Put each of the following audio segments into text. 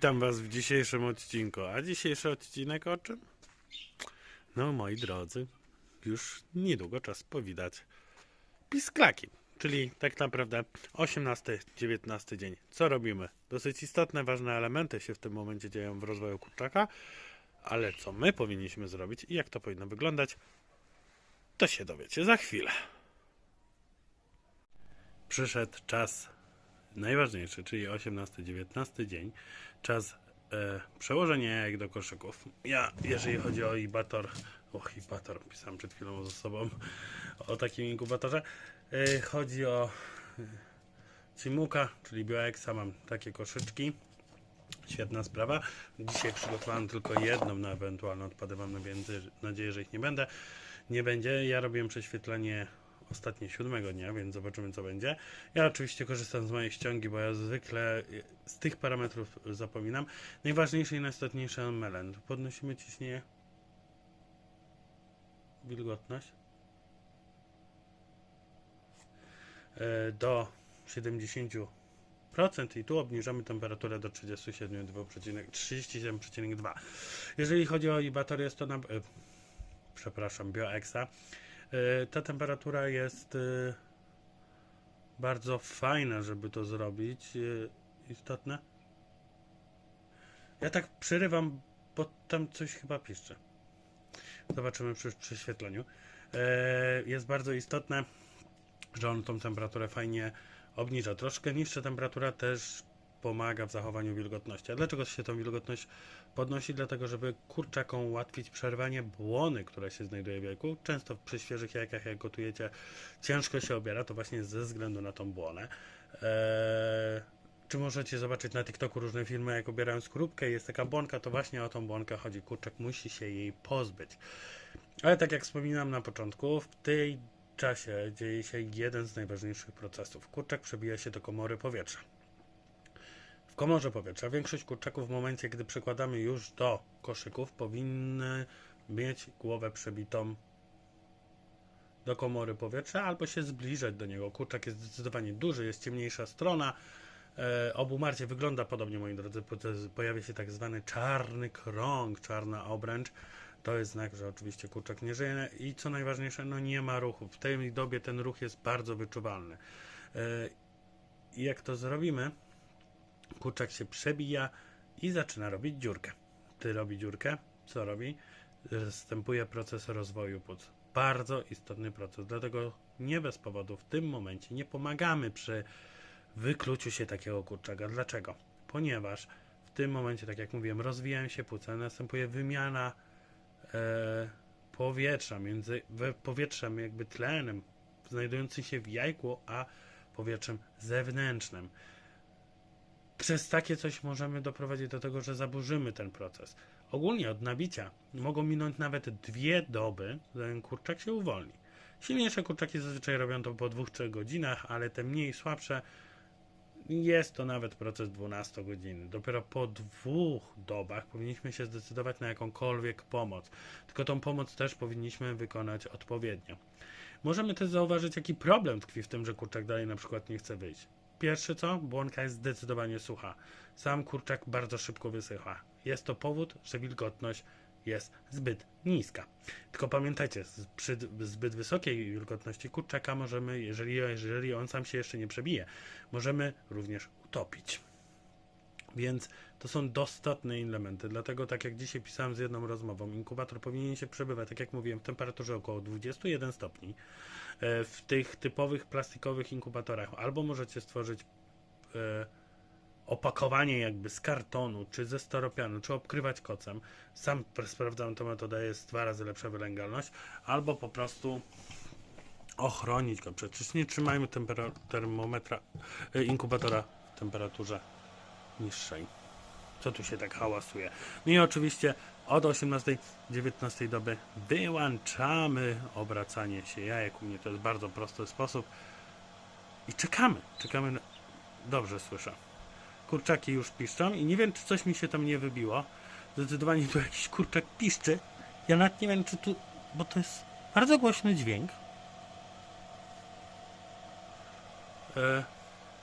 Witam Was w dzisiejszym odcinku. A dzisiejszy odcinek o czym? No, moi drodzy, już niedługo czas powidać pisklaki. Czyli tak naprawdę 18-19 dzień. Co robimy? Dosyć istotne, ważne elementy się w tym momencie dzieją w rozwoju kurczaka, ale co my powinniśmy zrobić i jak to powinno wyglądać, to się dowiecie za chwilę. Przyszedł czas najważniejszy, czyli 18-19 dzień, czas e, przełożenia jajek do koszyków. Ja, jeżeli chodzi o inkubator, och, inkubator, pisałem przed chwilą ze sobą o takim inkubatorze, e, chodzi o e, Cimuka, czyli BioExa, mam takie koszyczki. Świetna sprawa. Dzisiaj przygotowałem tylko jedną na ewentualne odpady. Mam nadzieję, że ich nie będę. Nie będzie. Ja robiłem prześwietlenie ostatnie siódmego dnia, więc zobaczymy co będzie. Ja oczywiście korzystam z mojej ściągi, bo ja zwykle z tych parametrów zapominam. Najważniejsze i najistotniejsze melen. Podnosimy ciśnienie. Wilgotność. E, do 70% i tu obniżamy temperaturę do 37,2 37,2. Jeżeli chodzi o ibator, jest to na, e, przepraszam, BioExa. E, ta temperatura jest e, bardzo fajna, żeby to zrobić. E, istotne. Ja tak przerywam, bo tam coś chyba piszczy. Zobaczymy przy prześwietleniu. Jest bardzo istotne, że on tą temperaturę fajnie obniża. Troszkę niższa temperatura też pomaga w zachowaniu wilgotności. A dlaczego się tą wilgotność podnosi? Dlatego, żeby kurczakom ułatwić przerwanie błony, które się znajduje w jajku. Często przy świeżych jajkach, jak gotujecie, ciężko się obiera, to właśnie ze względu na tą błonę. Eee, czy możecie zobaczyć na TikToku różne filmy, jak obierają skorupkę jest taka błonka, to właśnie o tą błonkę chodzi. Kurczak musi się jej pozbyć. Ale tak jak wspominałem na początku, w tej czasie dzieje się jeden z najważniejszych procesów. Kurczak przebija się do komory powietrza. Komorze powietrza większość kurczaków w momencie, gdy przykładamy już do koszyków, powinny mieć głowę przebitą do komory powietrza albo się zbliżać do niego. Kurczak jest zdecydowanie duży, jest ciemniejsza strona. E, obumarcie wygląda podobnie, moi drodzy. Pojawia się tak zwany czarny krąg, czarna obręcz. To jest znak, że oczywiście kurczak nie żyje i co najważniejsze, no nie ma ruchu. W tej dobie ten ruch jest bardzo wyczuwalny. E, jak to zrobimy, kurczak się przebija i zaczyna robić dziurkę. Ty robi dziurkę, co robi? Zastępuje proces rozwoju płuc. Bardzo istotny proces, dlatego nie bez powodu w tym momencie nie pomagamy przy wykluciu się takiego kurczaka. Dlaczego? Ponieważ w tym momencie, tak jak mówiłem, rozwijają się płuca, następuje wymiana e, powietrza między powietrzem jakby tlenem znajdującym się w jajku, a powietrzem zewnętrznym. Przez takie coś możemy doprowadzić do tego, że zaburzymy ten proces. Ogólnie od nabicia mogą minąć nawet dwie doby, zanim kurczak się uwolni. Silniejsze kurczaki zazwyczaj robią to po dwóch, trzech godzinach, ale te mniej słabsze jest to nawet proces 12 godzin. Dopiero po dwóch dobach powinniśmy się zdecydować na jakąkolwiek pomoc. Tylko tą pomoc też powinniśmy wykonać odpowiednio. Możemy też zauważyć, jaki problem tkwi w tym, że kurczak dalej na przykład nie chce wyjść. Pierwsze co? Błonka jest zdecydowanie sucha. Sam kurczak bardzo szybko wysycha. Jest to powód, że wilgotność jest zbyt niska. Tylko pamiętajcie, przy zbyt wysokiej wilgotności kurczaka możemy, jeżeli, jeżeli on sam się jeszcze nie przebije, możemy również utopić. Więc to są dostępne elementy. Dlatego, tak jak dzisiaj pisałem z jedną rozmową, inkubator powinien się przebywać, tak jak mówiłem, w temperaturze około 21 stopni. E, W tych typowych plastikowych inkubatorach albo możecie stworzyć e, opakowanie jakby z kartonu, czy ze steropianu, czy obkrywać kocem. Sam pr- sprawdzałem tę metodę, jest dwa razy lepsza wylęgalność, albo po prostu ochronić go. Przecież nie trzymajmy termometra, e, inkubatora w temperaturze niższej. Co tu się tak hałasuje? No i oczywiście od 18-19 doby wyłączamy obracanie się jajek. U mnie to jest bardzo prosty sposób. I czekamy. Czekamy. Na... Dobrze słyszę. Kurczaki już piszczą i nie wiem, czy coś mi się tam nie wybiło. Zdecydowanie tu jakiś kurczak piszczy. Ja nawet nie wiem, czy tu... Bo to jest bardzo głośny dźwięk. E,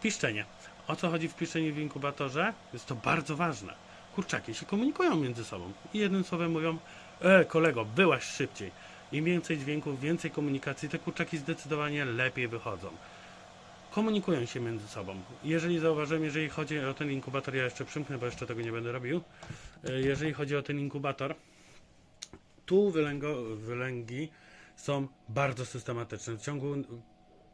piszczenie. O co chodzi w piszczeniu w inkubatorze? Jest to bardzo ważne. kurczaki się komunikują między sobą i jednym słowem mówią, e kolego, byłaś szybciej. Im więcej dźwięków, więcej komunikacji, te kurczaki zdecydowanie lepiej wychodzą. Komunikują się między sobą. Jeżeli zauważyłem, jeżeli chodzi o ten inkubator, ja jeszcze przymknę, bo jeszcze tego nie będę robił. E, Jeżeli chodzi o ten inkubator, tu wylęgo, wylęgi są bardzo systematyczne. W ciągu,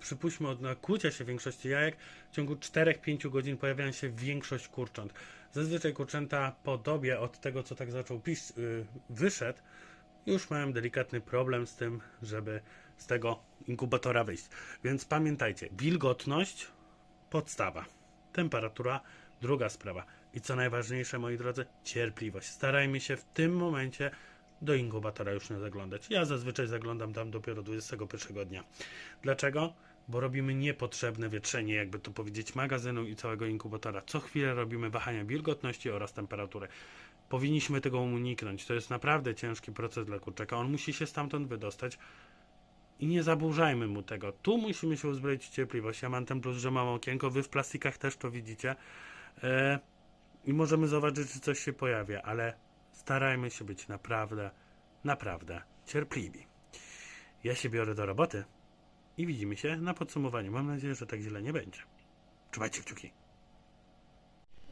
przypuśćmy, od nakłucia się większości jajek, w ciągu 4-5 godzin pojawiają się większość kurcząt. Zazwyczaj kurczęta po dobie od tego, co tak zaczął piść, yy, wyszedł, już mają delikatny problem z tym, żeby z tego inkubatora wyjść. Więc pamiętajcie, wilgotność podstawa, temperatura druga sprawa i co najważniejsze, moi drodzy, cierpliwość. Starajmy się w tym momencie do inkubatora już nie zaglądać. Ja zazwyczaj zaglądam tam dopiero 21 dnia. Dlaczego? Bo robimy niepotrzebne wietrzenie, jakby to powiedzieć, magazynu i całego inkubatora. Co chwilę robimy wahania wilgotności oraz temperatury. Powinniśmy tego uniknąć. To jest naprawdę ciężki proces dla kurczaka. On musi się stamtąd wydostać i nie zaburzajmy mu tego. Tu musimy się uzbroić w cierpliwość. Ja mam ten plus, że mam okienko, wy w plastikach też to widzicie. E, I możemy zobaczyć, czy coś się pojawia, ale starajmy się być naprawdę, naprawdę cierpliwi. Ja się biorę do roboty i widzimy się na podsumowaniu. Mam nadzieję, że tak źle nie będzie. Trzymajcie kciuki.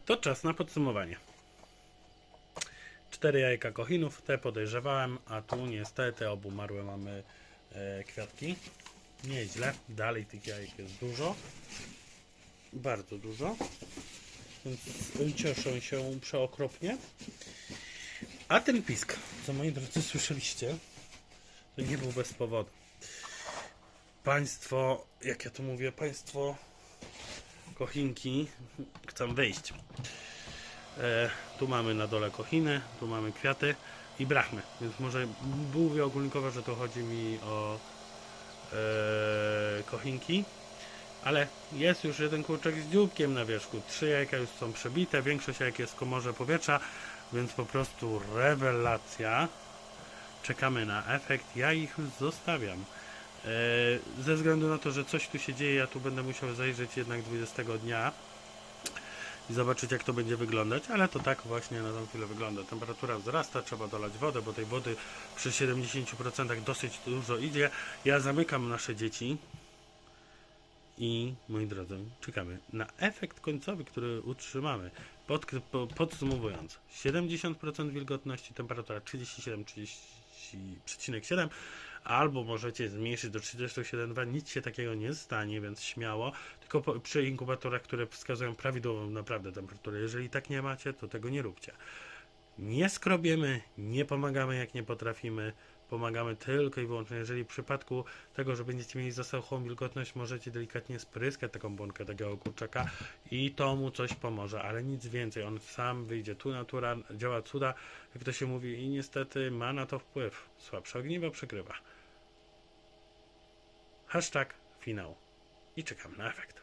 To czas na podsumowanie. Cztery jajka kochinów, te podejrzewałem, a tu niestety obumarłe mamy e, kwiatki. Nieźle, dalej tych jajek jest dużo. Bardzo dużo. Więc cieszę się przeokropnie. A ten pisk, co moi drodzy słyszeliście, to nie był bez powodu. Państwo, jak ja to mówię, państwo kochinki chcą wyjść. E, tu mamy na dole kochiny, tu mamy kwiaty i brachmy. Więc może mówię ogólnikowo, że to chodzi mi o e, kochinki. Ale jest już jeden kurczak z dzióbkiem na wierzchu. Trzy jajka już są przebite, większość jajek jest w komorze powietrza, więc po prostu rewelacja. Czekamy na efekt. Ja ich zostawiam. E, ze względu na to, że coś tu się dzieje, ja tu będę musiał zajrzeć jednak 20 dnia i zobaczyć jak to będzie wyglądać, ale to tak właśnie na tą chwilę wygląda. Temperatura wzrasta, trzeba dolać wodę, bo tej wody przy 70% dosyć dużo idzie. Ja zamykam nasze dzieci i moi drodzy, czekamy na efekt końcowy, który utrzymamy. Pod, po, podsumowując, 70% wilgotności, temperatura 37,7 albo możecie zmniejszyć do 37,2, nic się takiego nie stanie, więc śmiało, tylko po, przy inkubatorach, które wskazują prawidłową naprawdę temperaturę. Jeżeli tak nie macie, to tego nie róbcie. Nie skrobiemy, nie pomagamy jak nie potrafimy, pomagamy tylko i wyłącznie, jeżeli w przypadku tego, że będziecie mieli zasłuchłą wilgotność, możecie delikatnie spryskać taką błonkę takiego kurczaka i to mu coś pomoże, ale nic więcej, on sam wyjdzie, tu natura działa cuda, jak to się mówi i niestety ma na to wpływ, słabsze ogniwo przykrywa. Hashtag finał i czekam na efekt.